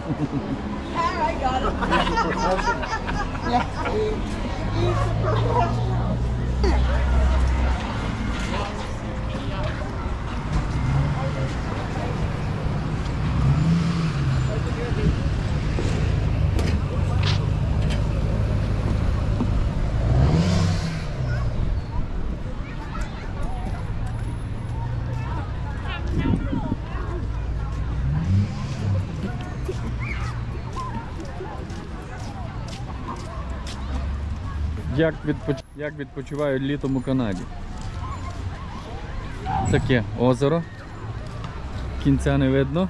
I got it. He's a professional. Як, відпоч... Як відпочивають літом у Канаді? Таке озеро. Кінця не видно.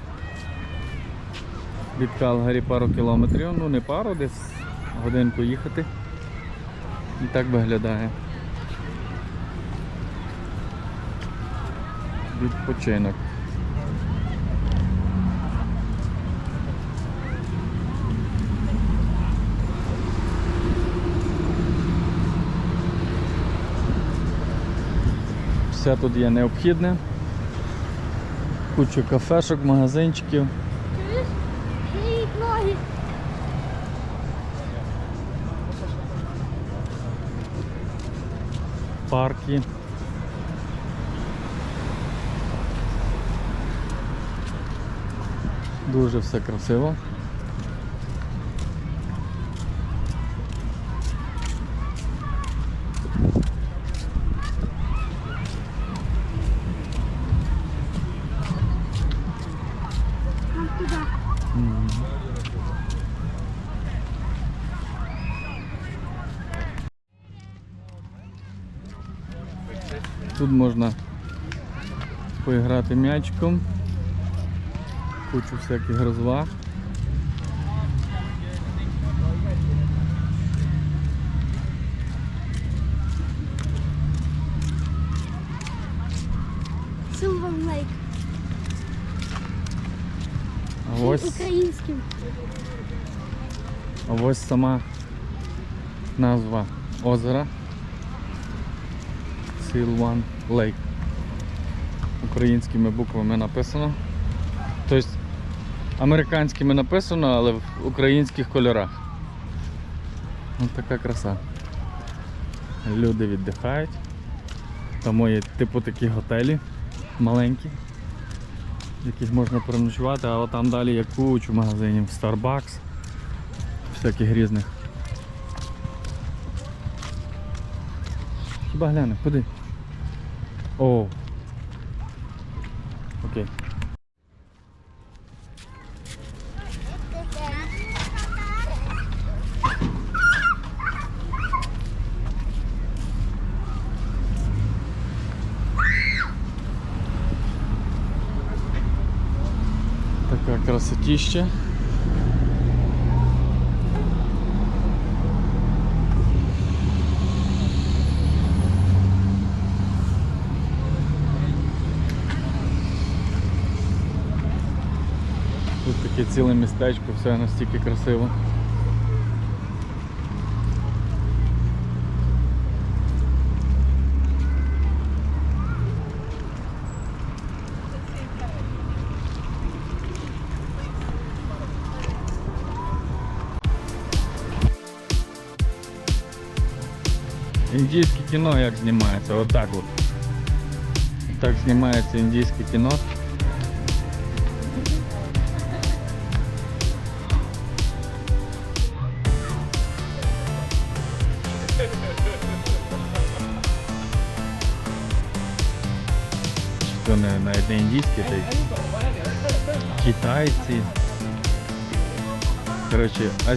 Від Калгарі пару кілометрів, ну не пару, десь годинку їхати. І так виглядає. Відпочинок. Все тут є необхідне. Кучу кафешок, магазинчиків. Парки. Дуже все красиво. Тут можна поіграти м'ячиком, кучу всяких розваг. Silver Lake. А ось, Українським. а ось сама назва озера. Силван Лейк. Українськими буквами написано. Тобто американськими написано, але в українських кольорах. Ось така краса. Люди віддихають. Там є типу такі готелі маленькі, в яких можна переночувати, а там далі є кучу магазинів Starbucks, всяких різних. Хіба гляне, куди? О. Окей. Така красотища. таке ціле містечко, все настільки красиво. Індійське кіно як знімається, отак от. Так знімається індійське кіно. То индийские, это китайцы. Короче, та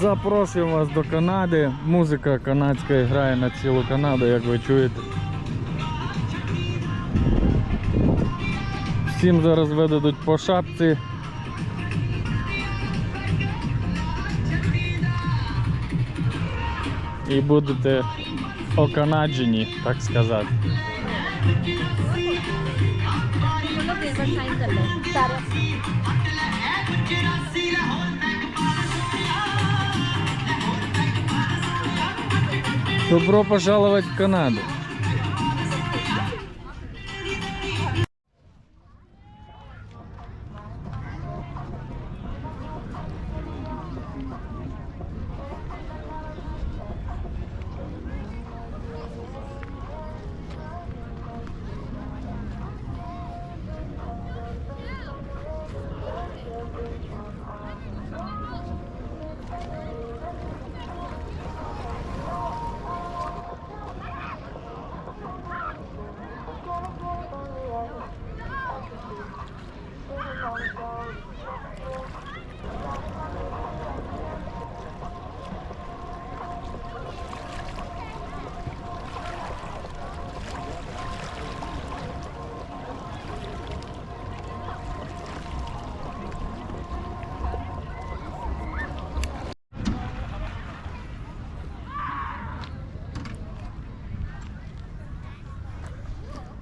Запрошую вас до Канади. Музика канадська грає на цілу Канаду, як ви чуєте. Всім зараз видадуть по шапці. і будете оканаджені, так сказати. चलो Добро пожаловать в Канаду.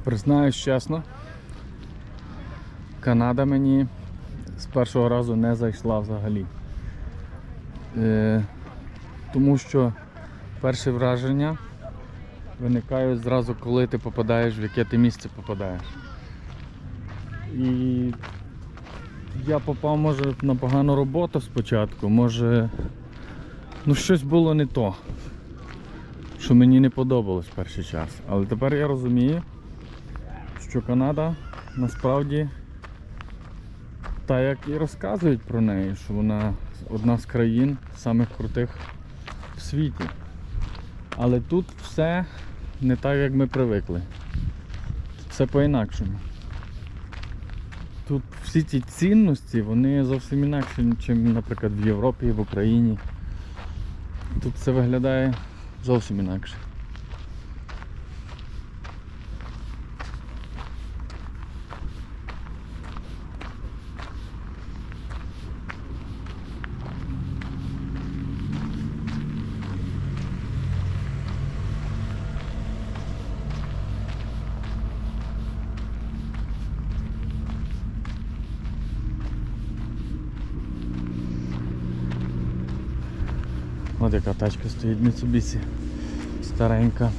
Признаюсь чесно, Канада мені з першого разу не зайшла взагалі. Е, тому що перше враження виникають зразу, коли ти попадаєш, в яке ти місце попадаєш. І я попав, може, на погану роботу спочатку, може, ну щось було не то, що мені не подобалось перший час. Але тепер я розумію, що Канада насправді та як і розказують про неї, що вона одна з країн самих крутих в світі. Але тут все не так, як ми привикли. Все по-інакшому. Тут всі ці цінності, вони зовсім інакші, ніж, наприклад, в Європі, в Україні. Тут все виглядає зовсім інакше. От яка тачка стоїть Mitsubishi старенька.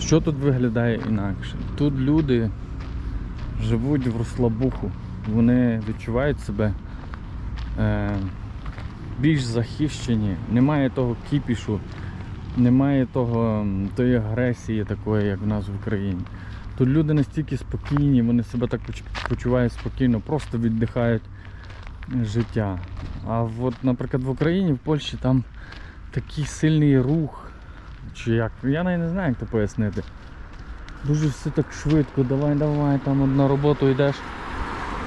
Що тут виглядає інакше? Тут люди живуть в розслабуху, вони відчувають себе е, більш захищені, немає того кіпішу, немає того, тої агресії такої, як в нас в Україні. Тут люди настільки спокійні, вони себе так почувають спокійно, просто віддихають життя. А от, наприклад, в Україні, в Польщі там такий сильний рух. Чи як? Я навіть не знаю, як це пояснити. Дуже все так швидко, давай, давай, там на роботу йдеш.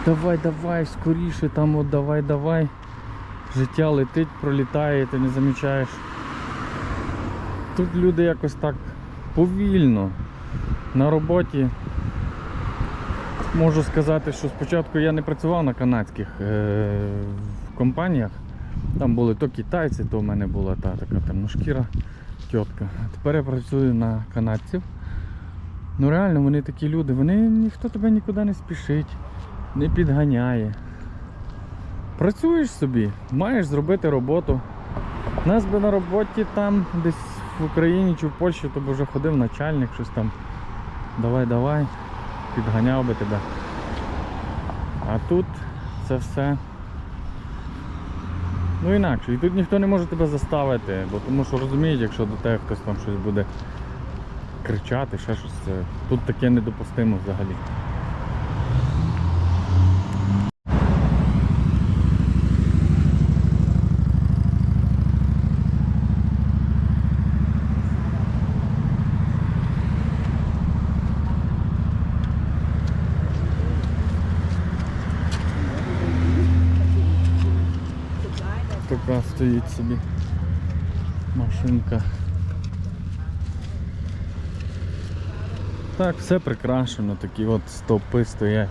Давай, давай, скоріше, там от давай, давай. Життя летить, пролітає, ти не замічаєш. Тут люди якось так повільно на роботі. Можу сказати, що спочатку я не працював на канадських е- компаніях. Там були то китайці, то в мене була та така темношкіра тітка. Тепер я працюю на канадців. Ну реально вони такі люди, вони ніхто тебе нікуди не спішить, не підганяє. Працюєш собі, маєш зробити роботу. У нас би на роботі там десь в Україні чи в Польщі, то б вже ходив начальник, щось там. Давай, давай, підганяв би тебе. А тут це все ну інакше. І тут ніхто не може тебе заставити, бо тому що розуміють, якщо до тебе хтось там щось буде кричати, ще щось, тут таке недопустимо взагалі. Така стоїть собі машинка. Так, все прикрашено, такі от стовпи стоять.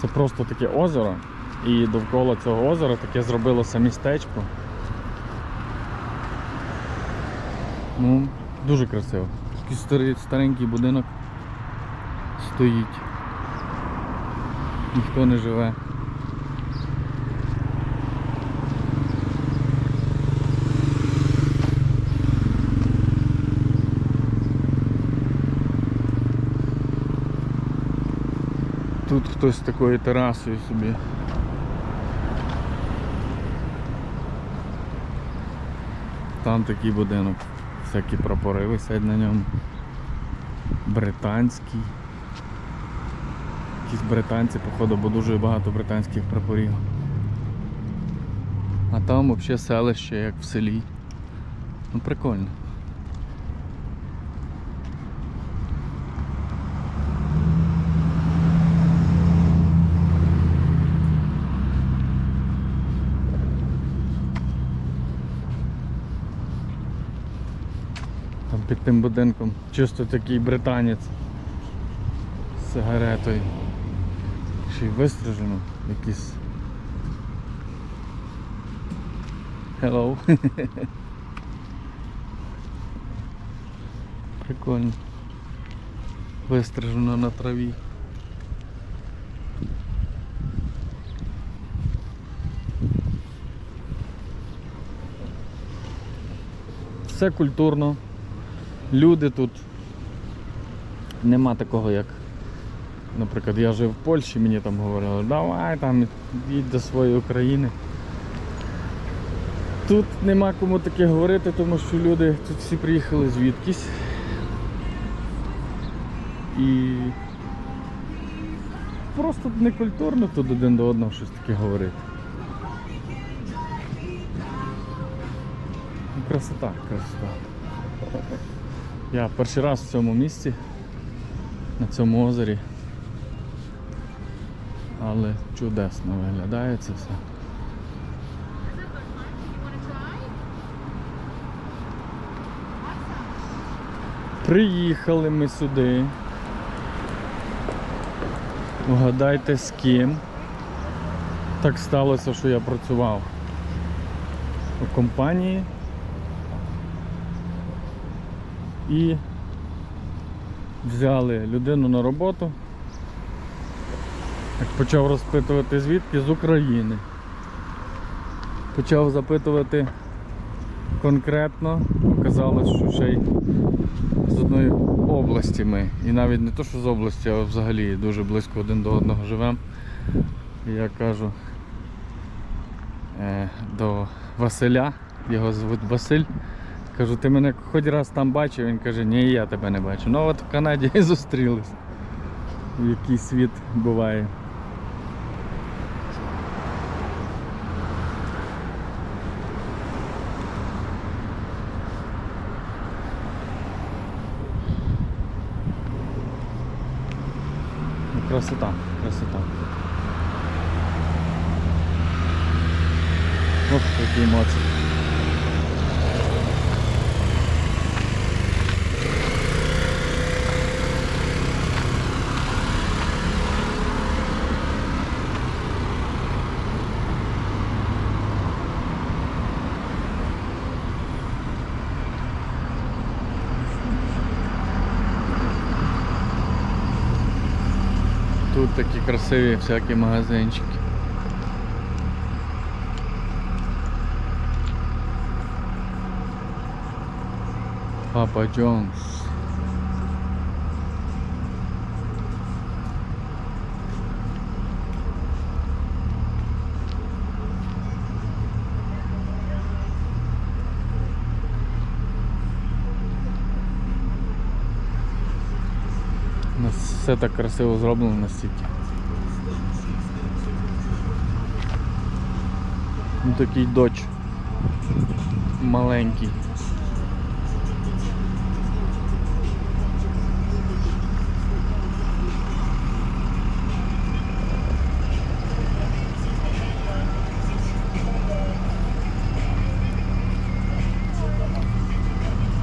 Це просто таке озеро. І довкола цього озера таке зробилося містечко. Ну, дуже красиво. Такий старий, старенький будинок стоїть. Ніхто не живе. Тут хтось з такою терасою собі. Там такий будинок. Всякі прапори висять на ньому. Британський. Якісь британці, походу, бо дуже багато британських прапорів. А там взагалі селище, як в селі. Ну прикольно. Там під тим будинком чисто такий британець з сигаретою. Ще й вистрижено якийсь. Hello. Прикольно. Вистрижено на траві. Все культурно. Люди тут нема такого, як, наприклад, я жив в Польщі, мені там говорили, давай там їдь до своєї України. Тут нема кому таке говорити, тому що люди тут всі приїхали звідкись. І просто не культурно тут один до одного щось таке говорити. Красота, красота. Я перший раз в цьому місці, на цьому озері. Але чудесно виглядає це все. Приїхали ми сюди. Вгадайте з ким. Так сталося, що я працював у компанії і взяли людину на роботу. Так почав розпитувати звідки з України. Почав запитувати конкретно, оказалось, що ще й з одної області ми. І навіть не то, що з області, а взагалі дуже близько один до одного живемо. Я кажу е, до Василя, його звуть Василь. Кажу, ти мене хоч раз там бачив, він каже, ні, я тебе не бачу. Ну от в Канаді і зустрілись. Який світ буває. Красота, красота. Ох, які емоції. Тут такі красиві всякі магазинчики. Папа Джонс. Нас все так красиво зроблено настільки. Ну такий доч маленький.